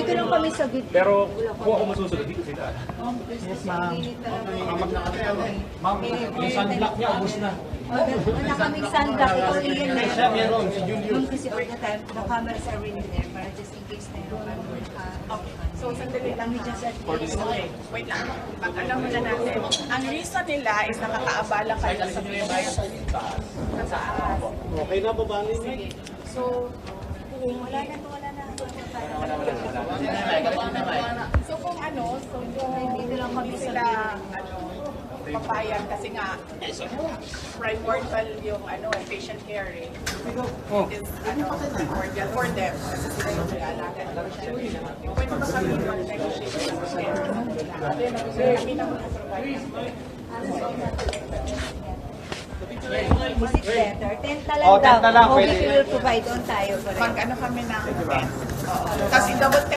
Dito lang kami sa gitna. Pero kung ako masusunod, dito sila. Yes, ma'am. Ma'am, yung sunblock niya, ubos na. Wala kaming sunblock. Ikaw Ian na. Siya meron, si Julio. Ma'am, kasi all the time, the cameras are really there para just in case na yung ano. Okay. So, sandali lang. Me just. Okay, wait lang. Pag alam mo na natin, ang reason nila is nakakaabala kayo sa business. Sa taas. Okay na, niya. Sige. So, kung wala na to, wala na. So, kung ano, so kung Dito lang kami hindi sa sila, ano, papayag kasi nga, primordial yung ano, eh, patient care eh. Is, ano, primordial for them. Kasi sila yung nag-aalaga ng patient. Pwede ba kami mag-negotiate ng care? Kami na mag-provide. Is it better? Tenta lang Oh, daw. tenta lang, pwede. we will provide on tayo. correct? Mag-ano kami 10. Tapos i-double